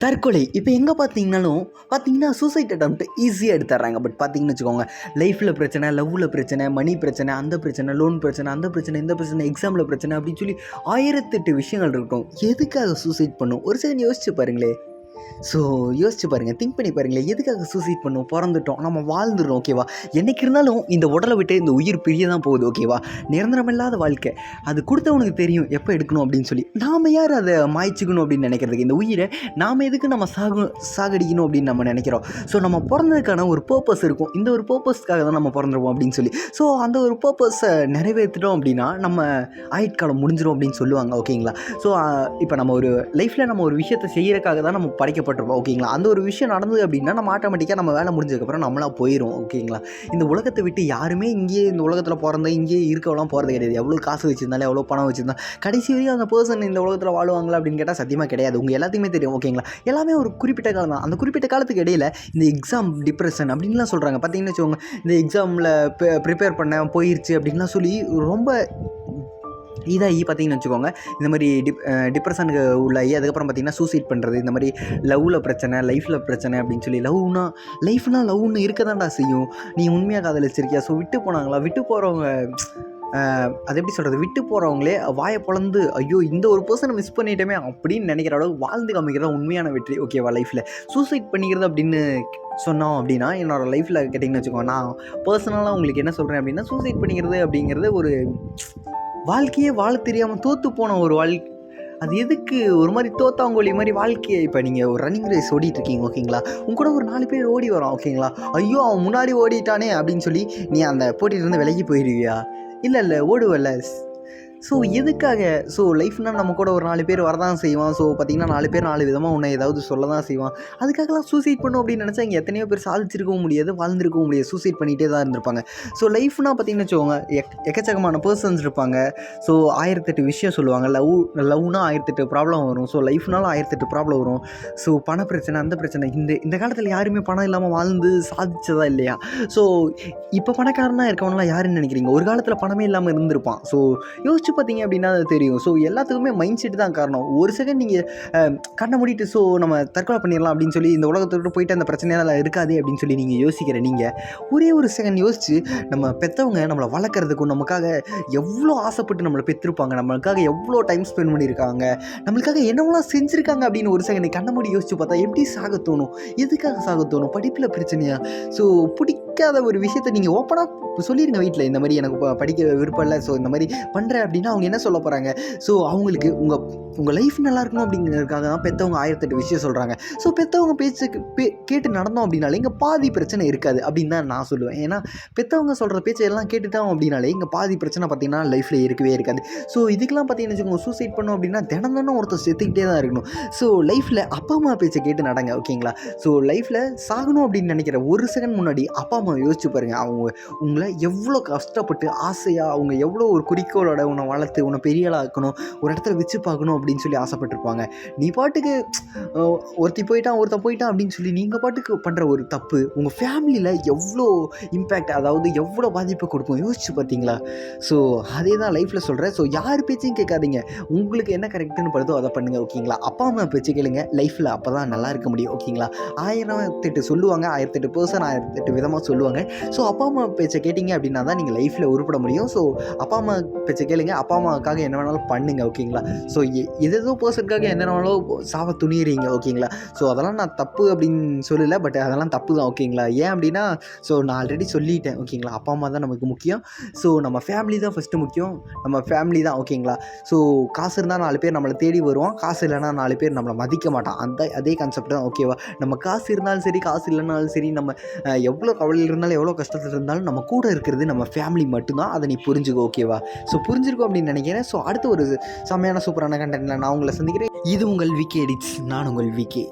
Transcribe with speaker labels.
Speaker 1: தற்கொலை. இப்போ எங்கே பார்த்தீங்கனாலும் பார்த்தீங்கன்னா சூசைட் அட்டம்ப்ட் ஈஸியாக எடுத்துடுறாங்க பட் பார்த்தீங்கன்னு வச்சுக்கோங்க லைஃப்பில் பிரச்சனை லவ்வில் பிரச்சனை மணி பிரச்சனை அந்த பிரச்சனை லோன் பிரச்சனை அந்த பிரச்சனை இந்த பிரச்சனை எக்ஸாமில் பிரச்சனை அப்படின்னு சொல்லி ஆயிரத்தெட்டு விஷயங்கள் இருக்கும் எதுக்காக சூசைட் பண்ணும்? ஒரு செகண்ட் யோசிச்சு பாருங்களேன் ஸோ யோசிச்சு பாருங்கள் திங்க் பண்ணி பாருங்களேன் எதுக்காக சூசைட் பண்ணோம்? பிறந்துட்டோம் நம்ம வாழ்ந்துடும் ஓகேவா என்னைக்கு இருந்தாலும் இந்த உடலை விட்டு இந்த உயிர் பிரிய தான் போகுது ஓகேவா நிரந்தரமில்லாத வாழ்க்கை. அது கொடுத்தவனுக்கு தெரியும் எப்போ எடுக்கணும் அப்படின்னு சொல்லி. நாம் யார் அதை மாய்ச்சிக்கணும் அப்படின்னு நினைக்கிறதுக்கு? இந்த உயிரை நாம் எதுக்கு நம்ம சாகு சாகடிக்கணும் அப்படின்னு நம்ம நினைக்கிறோம்? ஸோ நம்ம பிறந்ததுக்கான ஒரு பர்பஸ் இருக்கும். இந்த ஒரு பர்பஸ்க்காக தான் நம்ம பிறந்துருவோம் அப்படின்னு சொல்லி. ஸோ அந்த ஒரு பர்பஸை நிறைவேற்றிட்டோம் அப்படின்னா நம்ம ஆயுட்காலம் முடிஞ்சிடும் அப்படின்னு சொல்லுவாங்க ஓகேங்களா ஸோ இப்போ நம்ம ஒரு லைஃப்பில் நம்ம ஒரு விஷயத்தை செய்கிறக்காக தான் நம்ம படைக்கப்பட்டிருப்போம் ஓகேங்களா அந்த ஒரு விஷயம் நடந்தது அப்படின்னா நம்ம ஆட்டோமேட்டிக்காக நம்ம வேலை முடிஞ்சதுக்கப்புறம் நம்மளாக போயிடும் ஓகேங்களா இந்த உலகத்தை விட்டு யாருமே இங்கேயே இந்த உலகத்தில் பிறந்த இங்கேயே இருக்கவெல்லாம் போகிறது கிடையாது. எவ்வளோ காசு வச்சிருந்தாலும் எவ்வளோ பணம் வச்சிருந்தா கடைசி வரையும் அந்த பர்சன் இந்த உலகத்தில் வாழுவாங்களா அப்படின்னு கேட்டால் சத்தியமாக கிடையாது. உங்கள் எல்லாத்தையுமே தெரியும் ஓகேங்களா எல்லாமே ஒரு குறிப்பிட்ட காலம் தான். அந்த குறிப்பிட்ட காலத்துக்கு இடையில இந்த எக்ஸாம் டிப்ரெஷன் அப்படின்லாம் சொல்கிறாங்க பார்த்தீங்கன்னு வச்சுக்கோங்க இந்த எக்ஸாமில் ப்ரிப்பேர் பண்ண போயிருச்சு அப்படின்லாம் சொல்லி ரொம்ப இதாகி பார்த்தீங்கன்னு வச்சுக்கோங்க. இந்த மாதிரி டிப் டிப்ரெஷனுக்கு உள்ளாகி அதுக்கப்புறம் பார்த்தீங்கன்னா சூசைட் பண்ணுறது இந்த மாதிரி லவ்வில் பிரச்சனை லைஃப்பில் பிரச்சனை அப்படின்னு சொல்லி லவ்னா லைஃப்னால் லவ்னு இருக்க தான்டா செய்யும். நீ உண்மையாக காதலிச்சிருக்கியா? ஸோ விட்டு போனாங்களா? விட்டு போகிறவங்க அது எப்படி சொல்கிறது விட்டு போகிறவங்களே வாயை பிளந்து ஐயோ இந்த ஒரு பர்சனை மிஸ் பண்ணிட்டோமே அப்படின்னு நினைக்கிற அளவுக்கு வாழ்ந்து காமிக்கிறது உண்மையான வெற்றி. ஓகேவா லைஃப்பில் சூசைட் பண்ணிக்கிறது அப்படின்னு சொன்னோம் அப்படின்னா என்னோடய லைஃப்பில் கேட்டிங்கன்னு வச்சுக்கோங்க நான் பர்சனலாக உங்களுக்கு என்ன சொல்கிறேன் அப்படின்னா சூசைட் பண்ணிக்கிறது அப்படிங்கிறது ஒரு வாழ்க்கையே வாழ தெரியாமல் தோற்று போன ஒரு வாழ் அது எதுக்கு? ஒரு மாதிரி தோத்தாங்கோலி மாதிரி வாழ்க்கையை இப்போ நீங்கள் ஒரு ரன்னிங் ரேஸ் ஓடிட்டுருக்கீங்க ஓகேங்களா உங்க கூட ஒரு நாலு பேர் ஓடி வரோம் ஓகேங்களா ஐயோ அவன் முன்னாடி ஓடிட்டானே அப்படின்னு சொல்லி நீ அந்த போட்டியிலேருந்து விலகி போயிடுவியா இல்லை இல்லை ஓடுவல்ல. ஸோ எதுக்காக? ஸோ லைஃப்னால் நம்ம கூட ஒரு நாலு பேர் வரதான் செய்வான். ஸோ பார்த்தீங்கன்னா நாலு பேர் நாலு விதமாக உன்னை ஏதாவது சொல்ல தான் செய்வான். அதுக்காகலாம் சூசைட் பண்ணும் அப்படின்னு நினச்சா இங்கே எத்தனையோ பேர் சாதிச்சிருக்கவும் முடியாது வாழ்ந்துருக்கவும் முடியாது. சூசைட் பண்ணிகிட்டே தான் இருந்திருப்பாங்க. ஸோ லைஃப்னால் பார்த்தீங்கன்னு வச்சுக்கோங்க எக் எக்கச்சக்கமான பர்சன்ஸ் இருப்பாங்க. ஸோ ஆயிரத்தெட்டு விஷயம் சொல்லுவாங்க. லவ் லவ்னா ஆயிரத்தெட்டு ப்ராப்ளம் வரும். ஸோ லைஃப்னாலும் ஆயிரத்தெட்டு ப்ராப்ளம் வரும். ஸோ பண பிரச்சனை அந்த பிரச்சனை இந்த இந்த காலத்தில் யாருமே பணம் இல்லாமல் வாழ்ந்து சாதிச்சதா இல்லையா? ஸோ இப்போ பணக்காரனாக இருக்கவங்களாம் யாருன்னு நினைக்கிறீங்க? ஒரு காலத்தில் பணமே இல்லாமல் இருந்திருப்பான். ஸோ யோசிச்சு யோசிச்சு பார்த்தீங்க அப்படின்னா அது தெரியும். ஸோ எல்லாத்துக்குமே மைண்ட் செட் தான் காரணம். ஒரு செகண்ட் நீங்கள் கண்ணை மூடிட்டு ஸோ நம்ம தற்கொலை பண்ணிடலாம் அப்படின்னு சொல்லி இந்த உலகத்தை போயிட்டு அந்த பிரச்சனையெல்லாம் இருக்காது அப்படின்னு சொல்லி நீங்கள் யோசிக்கிற நீங்கள் ஒரே ஒரு செகண்ட் யோசிச்சு நம்ம பெற்றவங்க நம்மளை வளர்க்குறதுக்கும் நமக்காக எவ்வளோ ஆசைப்பட்டு நம்மளை பெற்றிருப்பாங்க நம்மளுக்காக எவ்வளோ டைம் ஸ்பெண்ட் பண்ணியிருக்காங்க நம்மளுக்காக என்னவெல்லாம் செஞ்சுருக்காங்க அப்படின்னு ஒரு செகண்ட் கண்ணை மூடி யோசிச்சு பார்த்தா எப்படி சாக தோணும்? எதுக்காக சாக தோணும்? படிப்பில் பிரச்சனையா? ஸோ பிடி பிடிக்காத ஒரு விஷயத்தை நீங்கள் ஓப்பனாக சொல்லிடுங்க வீட்டில் இந்த மாதிரி எனக்கு படிக்க விருப்பம் இல்லை. ஸோ இந்த மாதிரி பண்ணுறேன் அப்படின்னா அவங்க என்ன சொல்ல போகிறாங்க ஸோ அவங்களுக்கு உங்கள் உங்கள் லைஃப் நல்லா இருக்கணும் அப்படிங்கிறதுக்காக தான் பெற்றவங்க ஆயிரத்தெட்டு விஷயம் சொல்கிறாங்க ஸோ பெற்றவங்க பேச்சுக்கு பே கேட்டு நடந்தோம் அப்படின்னாலே இங்கே பாதி பிரச்சனை இருக்காது அப்படின்னு தான் நான் சொல்லுவேன். ஏன்னா பெற்றவங்க சொல்கிற பேச்சை எல்லாம் கேட்டுட்டோம் அப்படின்னாலே இங்கே பாதி பிரச்சனை பார்த்திங்கன்னா லைஃப்பில் இருக்கவே இருக்காது. ஸோ இதுக்கெல்லாம் பார்த்தீங்கன்னு வச்சுக்கோங்க சூசைட் பண்ணோம் அப்படின்னா தினம் தினம் ஒருத்தர் செத்துக்கிட்டே தான் இருக்கணும். ஸோ லைஃப்பில் அப்பா அம்மா பேச்சை கேட்டு நடங்க ஓகேங்களா ஸோ லைஃப்பில் சாகணும் அப்படின்னு நினைக்கிற ஒரு செகண்ட் முன்னாடி அப்பா அம்மா யோசிச்சு பாருங்கள் அவங்க உங்களை எவ்வளோ கஷ்டப்பட்டு ஆசையாக அவங்க எவ்வளோ ஒரு குறிக்கோளோட உன்னை வளர்த்து உன்னை பெரிய ஆக்கணும் ஒரு இடத்துல வச்சு பார்க்கணும் அப்படின்னு சொல்லி ஆசைப்பட்டிருப்பாங்க. நீ பாட்டுக்கு ஒருத்தி போயிட்டான் ஒருத்தன் போயிட்டான் அப்படின்னு சொல்லி நீங்கள் பாட்டுக்கு பண்ணுற ஒரு தப்பு உங்கள் ஃபேமிலியில் எவ்வளோ இம்பேக்ட் அதாவது எவ்வளோ பாதிப்பை கொடுக்கும் யோசிச்சு பார்த்தீங்களா? ஸோ அதே தான் லைஃப்பில் சொல்கிறேன் ஸோ யார் பேச்சையும் கேட்காதீங்க. உங்களுக்கு என்ன கரெக்டுன்னு படுதோ அதை பண்ணுங்கள் ஓகேங்களா அப்பா அம்மா பேச்சு கேளுங்க. லைஃப்பில் அப்போ தான் நல்லா இருக்க முடியும் ஓகேங்களா ஆயிரத்தெட்டு சொல்லுவாங்க ஆயிரத்தெட்டு பர்சன் ஆயிரத்தெட்டு விதமாக சொல்லுவாங்க. ஸோ அப்பா அம்மா பேச்சை கேட்டிங்க அப்படின்னா தான் நீங்கள் லைஃப்பில் உருப்பட முடியும். ஸோ அப்பா அம்மா பேச்சை கேளுங்க. அப்பா அம்மாவுக்காக என்ன வேணாலும் பண்ணுங்க ஓகேங்களா ஸோ எதோ பர்சனுக்காக என்ன வேணாலும் சாவ துணியிறீங்க ஓகேங்களா ஸோ அதெல்லாம் நான் தப்பு அப்படின்னு சொல்லலை பட் அதெல்லாம் தப்பு தான் ஓகேங்களா ஏன் அப்படின்னா ஸோ நான் ஆல்ரெடி சொல்லிட்டேன் ஓகேங்களா அப்பா அம்மா தான் நமக்கு முக்கியம். ஸோ நம்ம ஃபேமிலி தான் ஃபஸ்ட்டு முக்கியம். நம்ம ஃபேமிலி தான் ஓகேங்களா ஸோ காசு இருந்தால் நாலு பேர் நம்மளை தேடி வருவோம் காசு இல்லைனா நாலு பேர் நம்மளை மதிக்க மாட்டான். அந்த அதே கான்செப்ட் தான் ஓகேவா நம்ம காசு இருந்தாலும் சரி காசு இல்லைனாலும் சரி நம்ம எவ்வளோ கவலை கவலையில் இருந்தாலும் எவ்வளோ கஷ்டத்தில் இருந்தாலும் நம்ம கூட இருக்கிறது நம்ம ஃபேமிலி மட்டும்தான். அதை நீ புரிஞ்சுக்கோ ஓகேவா ஸோ புரிஞ்சிருக்கோ அப்படின்னு நினைக்கிறேன். ஸோ அடுத்த ஒரு செம்மையான சூப்பரான கண்டென்ட்டில் நான் உங்களை சந்திக்கிறேன். இது உங்கள் விகே எடிட்ஸ் நான் உங்கள் விகே